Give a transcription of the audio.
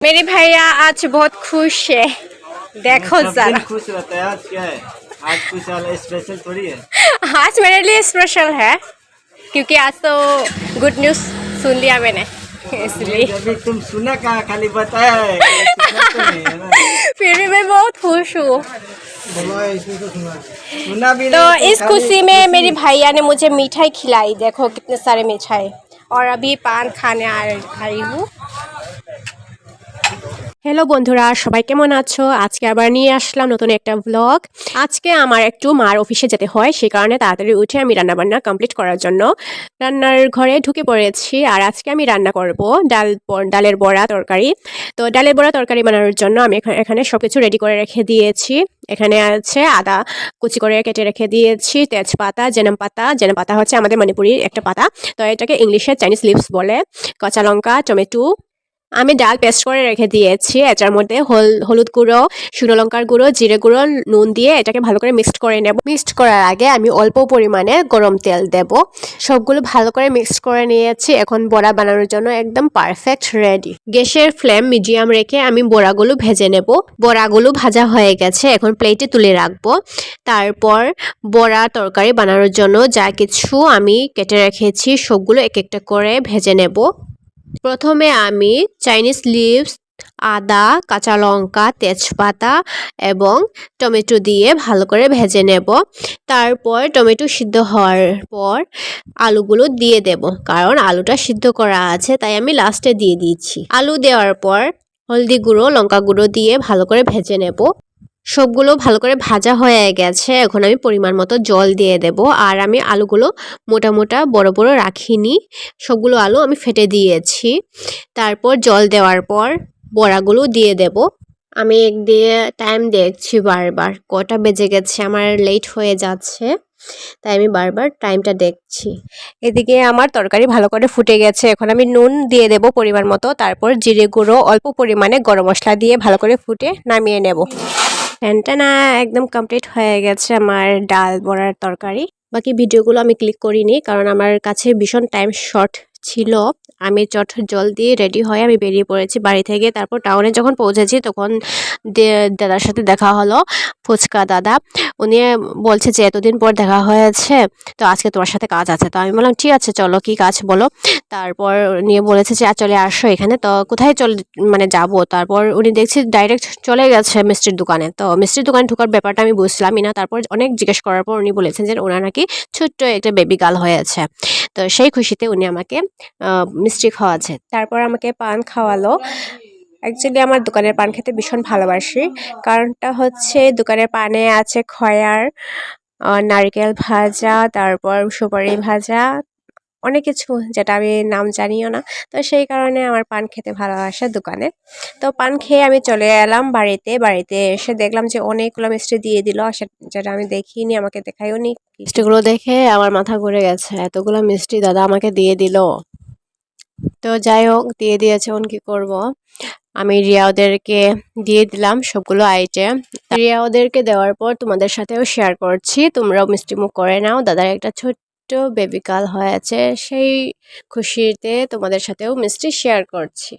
मेरे भैया आज बहुत खुश है। देखो जरा। खुश रहता है आज क्या है? आज कुछ स्पेशल थोड़ी है? आज मेरे लिए स्पेशल है क्योंकि आज तो गुड न्यूज़ सुन लिया मैंने इसलिए। तुम सुना कहाँ खाली बताया है तो है फिर भी मैं बहुत खुश हूँ। सुना। भी तो इस खुशी में मेरी भैया ने मुझे मिठाई खिलाई देखो कितने सारे मिठाई। और अभी पान खाने आ आई हूँ। হ্যালো বন্ধুরা, সবাই কেমন আছো? আজকে আবার নিয়ে আসলাম নতুন একটা ব্লগ আজকে আমার একটু মার অফিসে যেতে হয় সেই কারণে তাড়াতাড়ি উঠে আমি রান্নাবান্না কমপ্লিট করার জন্য। রান্নার ঘরে ঢুকে পড়েছি আর আজকে আমি রান্না করব ডাল ডালের বড়া তরকারি। তো ডালের বড়া তরকারি বানানোর জন্য আমি এখা- এখানে সব কিছু রেডি করে রেখে দিয়েছি। এখানে আছে আদা কুচি করে কেটে রেখে দিয়েছি, তেজপাতা জেনাম পাতা। জেনাম পাতা হচ্ছে আমাদের মণিপুরির একটা পাতা। তো এটাকে ইংলিশে চাইনিজ লিভস বলে। কাঁচা লঙ্কা, টমেটো আমি ডাল পেস্ট করে রেখে দিয়েছি। এটার মধ্যে হল, হলুদ গুঁড়ো, শুকনো লঙ্কার গুঁড়ো, জিরে গুঁড়ো, নুন দিয়ে এটাকে ভালো করে মিক্সড করে নেব। মিক্সড করার আগে আমি অল্প পরিমাণে গরম তেল দেব। সবগুলো ভালো করে মিক্সড করে নিয়েছি। এখন বড়া বানানোর জন্য একদম পারফেক্ট রেডি গ্যাসের ফ্লেম মিডিয়াম রেখে আমি বড়াগুলো ভেজে নেব। বড়াগুলো ভাজা হয়ে গেছে। এখন প্লেটে তুলে রাখব। তারপর বড়া তরকারি বানানোর জন্য যা কিছু আমি কেটে রেখেছি, সবগুলো এক একটা করে ভেজে নেব। প্রথমে আমি চাইনিজ লিভস, আদা, কাঁচা লঙ্কা, তেজপাতা এবং টমেটো দিয়ে ভালো করে ভেজে নেব। তারপর টমেটো সিদ্ধ হওয়ার পর আলুগুলো দিয়ে দেব, কারণ আলুটা সিদ্ধ করা আছে, তাই আমি লাস্টে দিয়ে দিচ্ছি আলু দেওয়ার পর হলদি গুঁড়ো লঙ্কা গুঁড়ো দিয়ে ভালো করে ভেজে নেব। সবগুলো ভালো করে ভাজা হয়ে গেছে। এখন আমি পরিমাণ মতো জল দিয়ে দেব। আর আমি আলুগুলো মোটা মোটা বড় বড় রাখিনি। সবগুলো আলু আমি ফেটে দিয়েছি। তারপর জল দেওয়ার পর বড়াগুলো দিয়ে দেব। আমি এক দিয়ে টাইম দেখছি বারবার। কটা বেজে গেছে, আমার লেট হয়ে যাচ্ছে। তাই আমি বারবার টাইমটা দেখছি। এদিকে আমার তরকারি ভালো করে ফুটে গেছে। এখন আমি নুন দিয়ে দেব পরিমাণ মতো। তারপর জিরে গুঁড়ো অল্প পরিমাণে গরম মশলা দিয়ে ভালো করে ফুটে নামিয়ে নেব। ফ্যানটা না একদম কমপ্লিট হয়ে গেছে আমার ডাল বড়ার তরকারি। বাকি ভিডিওগুলো আমি ক্লিক করিনি, কারণ আমার কাছে ভীষণ টাইম শর্ট ছিল। আমি চট জল দিয়ে রেডি হয়ে আমি বেরিয়ে পড়েছি বাড়ি থেকে। তারপর টাউনে যখন পৌঁছেছি তখন দাদার সাথে দেখা হলো ফুচকা দাদা। উনি বলছে যে এতদিন পর দেখা হয়েছে তো আজকে তোমার সাথে কাজ আছে। তো আমি বললাম ঠিক আছে চলো কি কাজ বলো? তারপর নিয়ে বলেছে যে "আ, চলে আসো এখানে। তো কোথায় চলে মানে যাব? তারপর উনি দেখছি ডাইরেক্ট চলে গেছে মিষ্টির দোকানে। তো মিষ্টির দোকানে ঢোকার ব্যাপারটা আমি বুঝলামই না। তারপর অনেক জিজ্ঞেস করার পর উনি বলেছেন যে ওনার নাকি ছোট্ট একটা বেবি গার্ল হয়েছে। তো সেই খুশিতে উনি আমাকে মিষ্টি খাওয়াছে তারপর আমাকে পান খাওয়ালো। অ্যাকচুয়ালি আমার দোকানের পান খেতে ভীষণ ভালোবাসি। কারণটা হচ্ছে দোকানের পানে আছে খয়ার নারকেল ভাজা, তারপর সুপারি ভাজা, অনেক কিছু যেটা আমি নাম জানিও না। তো সেই কারণে আমার পান খেতে ভালোবাসে দোকানে। তো পান খেয়ে আমি চলে এলাম বাড়িতে। বাড়িতে এসে দেখলাম যে অনেকগুলো মিষ্টি দিয়ে দিল। যেটা আমি দেখিনি, আমাকে দেখাইও নি মিষ্টিগুলো দেখে আমার মাথা ঘুরে গেছে। এতগুলো মিষ্টি দাদা আমাকে দিয়ে দিল। তো যাই হোক, দিয়ে দিয়েছে কি করব? আমি রিয়া ওদেরকে দিয়ে দিলাম সবগুলো আইটেম। রিয়া ওদেরকে দেওয়ার পর তোমাদের সাথেও শেয়ার করছি। তোমরাও মিষ্টিমুখ করে নাও। দাদার একটা ছোট্ট বেবিকাল হয়ে হয়েছে। সেই খুশিতে তোমাদের সাথেও মিষ্টি শেয়ার করছি।